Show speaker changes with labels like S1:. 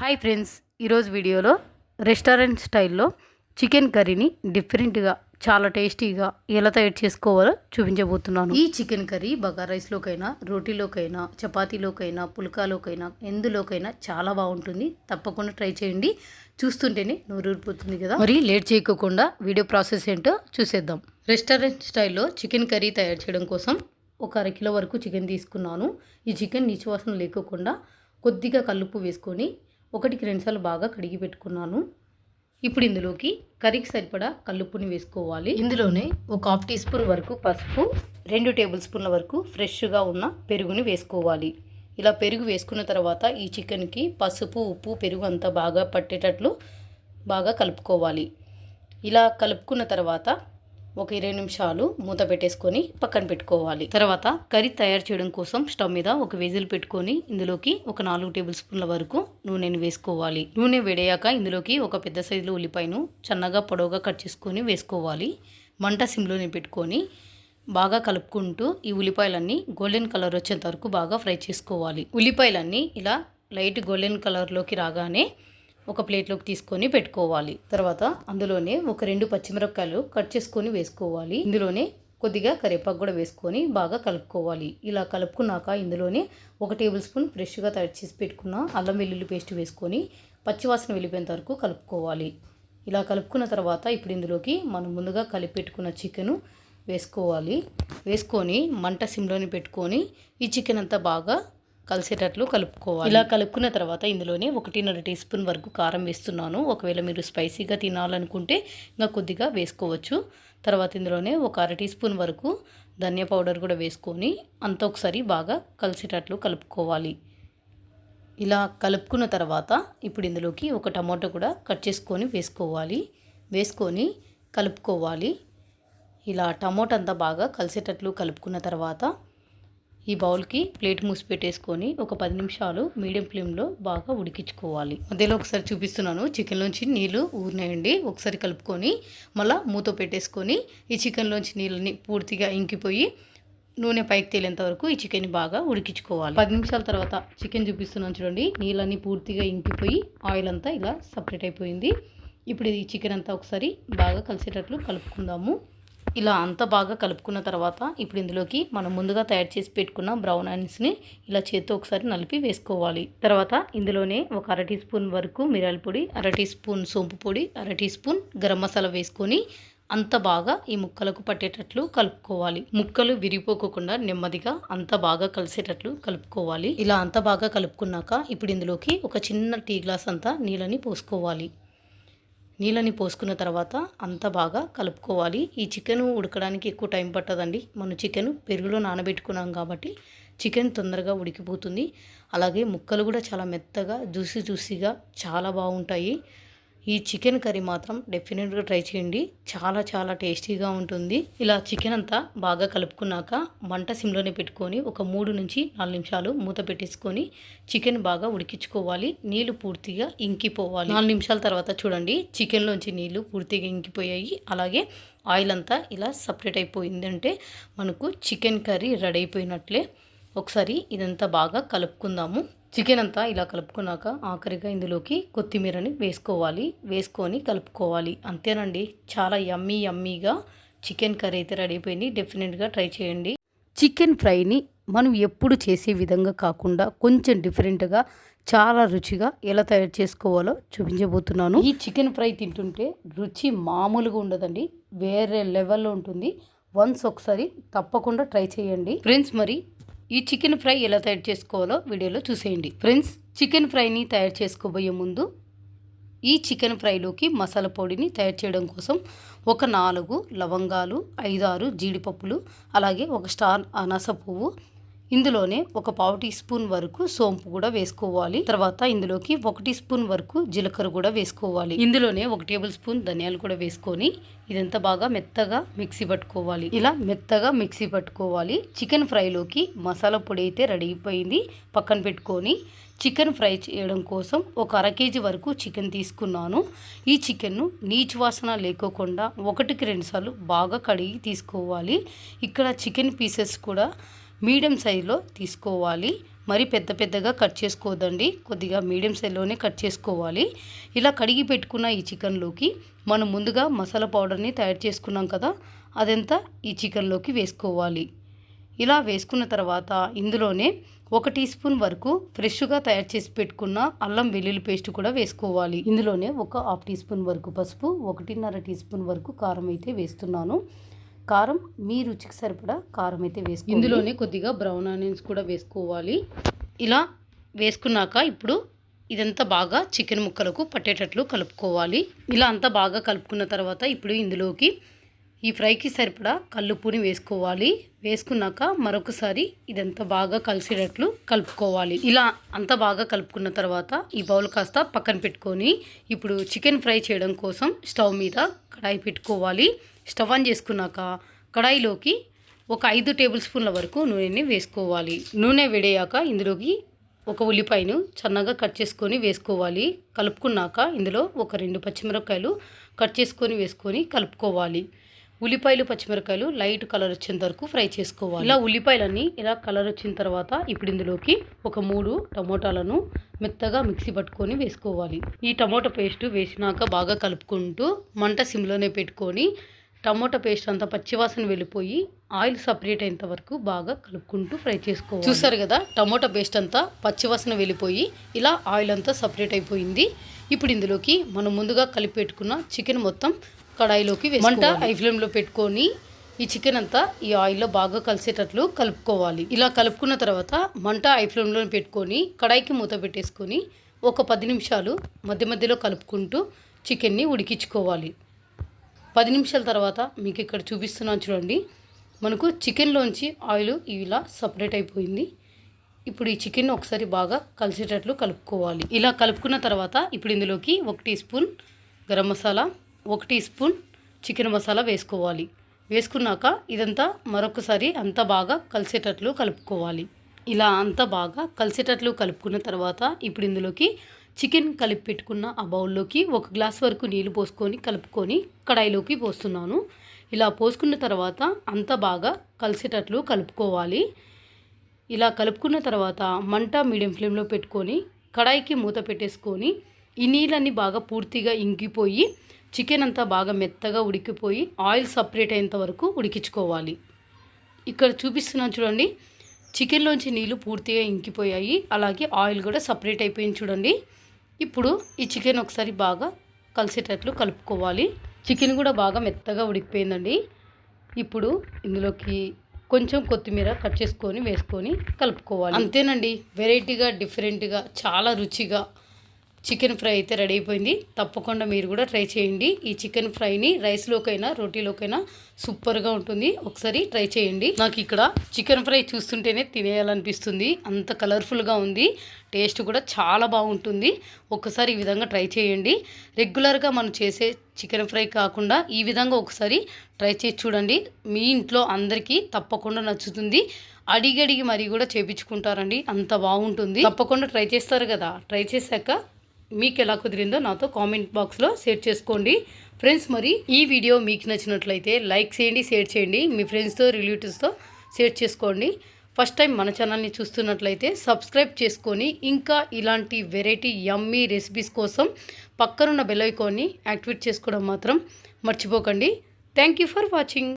S1: Hi friends ఈరోజు వీడియోలో restaurant స్టైల్లో చికెన్ కర్రీని డిఫరెంట్గా చాలా టేస్టీగా ఎలా తయారు చేసుకోవాలో చూపించబోతున్నాను. ఈ చికెన్ కర్రీ బగా రైస్లోకైనా రోటీలోకైనా చపాతీలోకైనా పుల్కాలోకైనా ఎందులోకైనా చాలా బాగుంటుంది. తప్పకుండా ట్రై చేయండి. చూస్తుంటేనే నోరూరిపోతుంది కదా. మరి లేట్ చేయకోకుండా వీడియో ప్రాసెస్ ఏంటో చూసేద్దాం. రెస్టారెంట్ స్టైల్లో చికెన్ కర్రీ తయారు చేయడం కోసం ఒక అర కిలో వరకు చికెన్ తీసుకున్నాను. ఈ చికెన్ నీచువాసన లేకోకుండా కొద్దిగా కల్లుప్పు వేసుకొని ఒకటికి రెండుసార్లు బాగా కడిగి పెట్టుకున్నాను. ఇప్పుడు ఇందులోకి కర్రీకి సరిపడా కల్లుప్పుని వేసుకోవాలి. ఇందులోనే ఒక హాఫ్ టీ స్పూన్ వరకు పసుపు రెండు టేబుల్ స్పూన్ల వరకు ఫ్రెష్గా ఉన్న పెరుగుని వేసుకోవాలి. ఇలా పెరుగు వేసుకున్న తర్వాత ఈ చికెన్కి పసుపు ఉప్పు పెరుగు అంతా బాగా పట్టేటట్లు బాగా కలుపుకోవాలి. ఇలా కలుపుకున్న తర్వాత ఒక ఇరవై నిమిషాలు మూత పెట్టేసుకొని పక్కన పెట్టుకోవాలి. తర్వాత కర్రీ తయారు చేయడం కోసం స్టవ్ మీద ఒక వెజిల్ పెట్టుకొని ఇందులోకి ఒక నాలుగు టేబుల్ స్పూన్ల వరకు నూనెని వేసుకోవాలి. నూనె వేడయ్యాక ఇందులోకి ఒక పెద్ద సైజులో ఉల్లిపాయను సన్నగా పొడవుగా కట్ చేసుకొని వేసుకోవాలి. మంట సిమ్లోనే పెట్టుకొని బాగా కలుపుకుంటూ ఈ ఉల్లిపాయలన్నీ గోల్డెన్ కలర్ వచ్చేంత వరకు బాగా ఫ్రై చేసుకోవాలి. ఉల్లిపాయలన్నీ ఇలా లైట్ గోల్డెన్ కలర్లోకి రాగానే ఒక ప్లేట్లోకి తీసుకొని పెట్టుకోవాలి. తర్వాత అందులోనే ఒక రెండు పచ్చిమిరపకాయలు కట్ చేసుకొని వేసుకోవాలి. ఇందులోనే కొద్దిగా కరివేపాకు కూడా వేసుకొని బాగా కలుపుకోవాలి. ఇలా కలుపుకున్నాక ఇందులోనే ఒక టేబుల్ స్పూన్ ఫ్రెష్గా తయారు చేసి పెట్టుకున్న అల్లం వెల్లుల్లి పేస్ట్ వేసుకొని పచ్చివాసన వెళ్ళిపోయేంత వరకు కలుపుకోవాలి. ఇలా కలుపుకున్న తర్వాత ఇప్పుడు ఇందులోకి మనం ముందుగా కలిపి పెట్టుకున్న చికెను వేసుకోవాలి. వేసుకొని మంట సిమ్లోని పెట్టుకొని ఈ చికెన్ అంతా బాగా కలిసేటట్లు కలుపుకోవాలి. ఇలా కలుపుకున్న తర్వాత ఇందులోనే ఒకటిన్నర టీ స్పూన్ వరకు కారం వేస్తున్నాను. ఒకవేళ మీరు స్పైసీగా తినాలనుకుంటే ఇంకా కొద్దిగా వేసుకోవచ్చు. తర్వాత ఇందులోనే ఒక అర టీ స్పూన్ వరకు ధనియా పౌడర్ కూడా వేసుకొని అంత ఒకసారి బాగా కలిసేటట్లు కలుపుకోవాలి. ఇలా కలుపుకున్న తర్వాత ఇప్పుడు ఇందులోకి ఒక టమాటో కూడా కట్ చేసుకొని వేసుకోవాలి. వేసుకొని కలుపుకోవాలి. ఇలా టమాటో అంతా బాగా కలిసేటట్లు కలుపుకున్న తర్వాత ఈ బౌల్కి ప్లేట్ మూసి పెట్టేసుకొని ఒక పది నిమిషాలు మీడియం ఫ్లేమ్లో బాగా ఉడికించుకోవాలి. మధ్యలో ఒకసారి చూపిస్తున్నాను. చికెన్లోంచి నీళ్ళు ఊరినాయండి. ఒకసారి కలుపుకొని మళ్ళీ మూత పెట్టేసుకొని ఈ చికెన్లోంచి నీళ్ళని పూర్తిగా ఇంకిపోయి నూనె పైకి తేలేంత వరకు ఈ చికెన్ బాగా ఉడికించుకోవాలి. పది నిమిషాల తర్వాత చికెన్ చూపిస్తున్నాను చూడండి. నీళ్ళన్నీ పూర్తిగా ఇంకిపోయి ఆయిల్ అంతా ఇలా సపరేట్ అయిపోయింది. ఇప్పుడు ఈ చికెన్ అంతా ఒకసారి బాగా కలిసేటట్లు కలుపుకుందాము. ఇలా అంత బాగా కలుపుకున్న తర్వాత ఇప్పుడు ఇందులోకి మనం ముందుగా తయారు చేసి పెట్టుకున్న బ్రౌన్ ఆనియన్స్ని ఇలా చేత్తో ఒకసారి నలిపి వేసుకోవాలి. తర్వాత ఇందులోనే ఒక అర టీ స్పూన్ వరకు మిరాల పొడి అర టీ స్పూన్ సోంపు పొడి అర టీ స్పూన్ గరం మసాలా వేసుకొని అంత బాగా ఈ ముక్కలకు పట్టేటట్లు కలుపుకోవాలి. ముక్కలు విరిగిపోకుండా నెమ్మదిగా అంత బాగా కలిసేటట్లు కలుపుకోవాలి. ఇలా అంత బాగా కలుపుకున్నాక ఇప్పుడు ఇందులోకి ఒక చిన్న టీ గ్లాస్ అంతా నీళ్ళని పోసుకోవాలి. నీళ్ళని పోసుకున్న తర్వాత అంతా బాగా కలుపుకోవాలి. ఈ చికెన్ ఉడకడానికి ఎక్కువ టైం పట్టదండి. మనం చికెన్ పెరుగులో నానబెట్టుకున్నాం కాబట్టి చికెన్ తొందరగా ఉడికిపోతుంది. అలాగే ముక్కలు కూడా చాలా మెత్తగా జ్యూసీ జ్యూసీగా చాలా బాగుంటాయి. ఈ చికెన్ కర్రీ మాత్రం డెఫినెట్గా ట్రై చేయండి. చాలా చాలా టేస్టీగా ఉంటుంది. ఇలా చికెన్ అంతా బాగా కలుపుకున్నాక వంట సిమ్లోనే పెట్టుకొని ఒక మూడు నుంచి నాలుగు నిమిషాలు మూత పెట్టేసుకొని చికెన్ బాగా ఉడికించుకోవాలి. నీళ్ళు పూర్తిగా ఇంకిపోవాలి. నాలుగు నిమిషాల తర్వాత చూడండి చికెన్లోంచి నీళ్ళు పూర్తిగా ఇంకిపోయాయి. అలాగే ఆయిల్ అంతా ఇలా సపరేట్ అయిపోయిందంటే మనకు చికెన్ కర్రీ రెడీ అయిపోయినట్లే. ఒకసారి ఇదంతా బాగా కలుపుకుందాము. చికెన్ అంతా ఇలా కలుపుకున్నాక ఆఖరిగా ఇందులోకి కొత్తిమీరని వేసుకోవాలి. వేసుకొని కలుపుకోవాలి. అంతేనండి. చాలా యమ్మీ యమ్మీగా చికెన్ కర్రీ అయితే రెడీ అయిపోయింది. డెఫినెట్గా ట్రై చేయండి. చికెన్ ఫ్రైని మనం ఎప్పుడు చేసే విధంగా కాకుండా కొంచెం డిఫరెంట్గా చాలా రుచిగా ఎలా తయారు చేసుకోవాలో చూపించబోతున్నాను. ఈ చికెన్ ఫ్రై తింటుంటే రుచి మామూలుగా ఉండదండి. వేరే లెవెల్లో ఉంటుంది. వన్స్ ఒకసారి తప్పకుండా ట్రై చేయండి. ఫ్రెండ్స్ మరి ఈ చికెన్ ఫ్రై ఎలా తయారు చేసుకోవాలో వీడియోలో చూసేయండి. ఫ్రెండ్స్ చికెన్ ఫ్రైని తయారు చేసుకోబోయే ముందు ఈ చికెన్ ఫ్రైలోకి మసాలా పొడిని తయారు చేయడం కోసం ఒక నాలుగు లవంగాలు ఐదారు జీడిపప్పులు అలాగే ఒక స్టార్ అనాస పువ్వు ఇందులోనే ఒక పావు టీ స్పూన్ వరకు సోంపు కూడా వేసుకోవాలి. తర్వాత ఇందులోకి ఒక టీ స్పూన్ వరకు జీలకర్ర కూడా వేసుకోవాలి. ఇందులోనే ఒక టేబుల్ స్పూన్ ధనియాలు కూడా వేసుకొని ఇదంతా బాగా మెత్తగా మిక్సీ పట్టుకోవాలి. ఇలా మెత్తగా మిక్సీ పట్టుకోవాలి. చికెన్ ఫ్రైలోకి మసాలా పొడి అయితే రెడీ అయిపోయింది. పక్కన పెట్టుకొని చికెన్ ఫ్రై చేయడం కోసం ఒక అర కేజీ వరకు చికెన్ తీసుకున్నాను. ఈ చికెన్ను నీచు వాసన లేకోకుండా ఒకటికి రెండుసార్లు బాగా కడిగి తీసుకోవాలి. ఇక్కడ చికెన్ పీసెస్ కూడా మీడియం సైజులో తీసుకోవాలి. మరి పెద్ద పెద్దగా కట్ చేసుకోవద్దండి కొద్దిగా మీడియం సైజులోనే కట్ చేసుకోవాలి. ఇలా కడిగి పెట్టుకున్న ఈ చికెన్లోకి మనం ముందుగా మసాలా పౌడర్ని తయారు చేసుకున్నాం కదా అదంతా ఈ చికెన్లోకి వేసుకోవాలి. ఇలా వేసుకున్న తర్వాత ఇందులోనే ఒక టీ స్పూన్ వరకు ఫ్రెష్గా తయారు చేసి పెట్టుకున్న అల్లం వెల్లుల్లి పేస్ట్ కూడా వేసుకోవాలి. ఇందులోనే ఒక హాఫ్ టీ స్పూన్ వరకు పసుపు ఒకటిన్నర టీ స్పూన్ వరకు కారం అయితే వేస్తున్నాను. కారం మీ రుచికి సరిపడా కారం అయితే వేసుకో ఇందులోనే కొద్దిగా బ్రౌన్ ఆనియన్స్ కూడా వేసుకోవాలి. ఇలా వేసుకున్నాక ఇప్పుడు ఇదంతా బాగా చికెన్ ముక్కలకు పట్టేటట్లు కలుపుకోవాలి. ఇలా అంతా బాగా కలుపుకున్న తర్వాత ఇప్పుడు ఇందులోకి ఈ ఫ్రైకి సరిపడా కల్లుప్పుని వేసుకోవాలి. వేసుకున్నాక మరొకసారి ఇదంతా బాగా కలిసేటట్లు కలుపుకోవాలి. ఇలా అంతా బాగా కలుపుకున్న తర్వాత ఈ బౌల్ కాస్త పక్కన పెట్టుకొని ఇప్పుడు చికెన్ ఫ్రై చేయడం కోసం స్టవ్ మీద కడాయి పెట్టుకోవాలి. స్టవ్ ఆన్ చేసుకున్నాక కడాయిలోకి ఒక ఐదు టేబుల్ స్పూన్ల వరకు నూనెని వేసుకోవాలి. నూనె వేడయ్యాక ఇందులోకి ఒక ఉల్లిపాయను సన్నగా కట్ చేసుకొని వేసుకోవాలి. కలుపుకున్నాక ఇందులో ఒక రెండు పచ్చిమిరపకాయలు కట్ చేసుకొని వేసుకొని కలుపుకోవాలి. ఉల్లిపాయలు పచ్చిమిరపకాయలు లైట్ కలర్ వచ్చేంత వరకు ఫ్రై చేసుకోవాలి. ఇలా ఉల్లిపాయలన్నీ ఇలా కలర్ వచ్చిన తర్వాత ఇప్పుడు ఇందులోకి ఒక మూడు టమోటాలను మెత్తగా మిక్సీ పట్టుకొని వేసుకోవాలి. ఈ టమోటా పేస్ట్ వేసినాక బాగా కలుపుకుంటూ మంట సిమ్లోనే పెట్టుకొని టమోటా పేస్ట్ అంతా పచ్చివాసన వెళ్ళిపోయి ఆయిల్ సపరేట్ అయ్యేంత వరకు బాగా కలుపుకుంటూ ఫ్రై చేసుకోవాలి. చూసారు కదా టమోటా పేస్ట్ అంతా పచ్చివాసన వెళ్ళిపోయి ఇలా ఆయిల్ అంతా సపరేట్ అయిపోయింది. ఇప్పుడు ఇందులోకి మనం ముందుగా కలిపి పెట్టుకున్న చికెన్ మొత్తం కడాయిలోకి మంట హై ఫ్లేమ్లో పెట్టుకొని ఈ చికెన్ అంతా ఈ ఆయిల్లో బాగా కలిసేటట్లు కలుపుకోవాలి. ఇలా కలుపుకున్న తర్వాత మంట హై ఫ్లేమ్లో పెట్టుకొని కడాయికి మూత పెట్టేసుకొని ఒక పది నిమిషాలు మధ్య మధ్యలో కలుపుకుంటూ చికెన్ని ఉడికించుకోవాలి. పది నిమిషాల తర్వాత మీకు ఇక్కడ చూపిస్తున్నాను చూడండి. మనకు చికెన్లోంచి ఆయిల్ ఇలా సపరేట్ అయిపోయింది. ఇప్పుడు ఈ చికెన్ ఒకసారి బాగా కలిసేటట్లు కలుపుకోవాలి. ఇలా కలుపుకున్న తర్వాత ఇప్పుడు ఇందులోకి ఒక టీ స్పూన్ గరం మసాలా ఒక టీ స్పూన్ చికెన్ మసాలా వేసుకోవాలి. వేసుకున్నాక ఇదంతా మరొకసారి అంతా బాగా కలిసేటట్లు కలుపుకోవాలి. ఇలా అంతా బాగా కలిసేటట్లు కలుపుకున్న తర్వాత ఇప్పుడు ఇందులోకి చికెన్ కలిపి పెట్టుకున్న ఆ బౌల్లోకి ఒక గ్లాస్ వరకు నీళ్ళు పోసుకొని కలుపుకొని కడాయిలోకి పోస్తున్నాను. ఇలా పోసుకున్న తర్వాత అంతా బాగా కలిసేటట్లు కలుపుకోవాలి. ఇలా కలుపుకున్న తర్వాత మంట మీడియం ఫ్లేమ్లో పెట్టుకొని కడాయికి మూత పెట్టేసుకొని ఈ నీళ్ళన్నీ బాగా పూర్తిగా ఇంకిపోయి చికెన్ అంతా బాగా మెత్తగా ఉడికిపోయి ఆయిల్ సపరేట్ అయ్యేంత వరకు ఉడికించుకోవాలి. ఇక్కడ చూపిస్తున్నాను చూడండి. చికెన్లోంచి నీళ్ళు పూర్తిగా ఇంకిపోయాయి. అలాగే ఆయిల్ కూడా సపరేట్ అయిపోయింది చూడండి. ఇప్పుడు ఈ చికెన్ ఒకసారి బాగా కలిసేటట్లు కలుపుకోవాలి. చికెన్ కూడా బాగా మెత్తగా ఉడికిపోయిందండి. ఇప్పుడు ఇందులోకి కొంచెం కొత్తిమీర కట్ చేసుకొని వేసుకొని కలుపుకోవాలి. అంతేనండి. వెరైటీగా డిఫరెంట్గా చాలా రుచిగా చికెన్ ఫ్రై అయితే రెడీ అయిపోయింది. తప్పకుండా మీరు కూడా ట్రై చేయండి. ఈ చికెన్ ఫ్రైని రైస్లోకైనా రోటీలోకైనా సూపర్గా ఉంటుంది. ఒకసారి ట్రై చేయండి. నాకు ఇక్కడ చికెన్ ఫ్రై చూస్తుంటేనే తినేయాలనిపిస్తుంది. అంత కలర్ఫుల్గా ఉంది. టేస్ట్ కూడా చాలా బాగుంటుంది. ఒకసారి ఈ విధంగా ట్రై చేయండి. రెగ్యులర్గా మనం చేసే చికెన్ ఫ్రై కాకుండా ఈ విధంగా ఒకసారి ట్రై చేసి చూడండి. మీ ఇంట్లో అందరికీ తప్పకుండా నచ్చుతుంది. అడిగి అడిగి మరీ కూడా చేపించుకుంటారండి. అంత బాగుంటుంది. తప్పకుండా ట్రై చేస్తారు కదా. ట్రై చేశాక మీకు ఎలా కుదిరిందో నాతో కామెంట్ బాక్స్లో షేర్ చేసుకోండి. ఫ్రెండ్స్ మరి ఈ వీడియో మీకు నచ్చినట్లయితే లైక్ చేయండి షేర్ చేయండి. మీ ఫ్రెండ్స్తో రిలేటివ్స్తో షేర్ చేసుకోండి. ఫస్ట్ టైం మన ఛానల్ని చూస్తున్నట్లయితే సబ్స్క్రైబ్ చేసుకొని ఇంకా ఇలాంటి వెరైటీ యమ్మీ రెసిపీస్ కోసం పక్కనున్న బెల్ ఐకాన్ని యాక్టివేట్ చేసుకోవడం మాత్రం మర్చిపోకండి. Thank you for watching.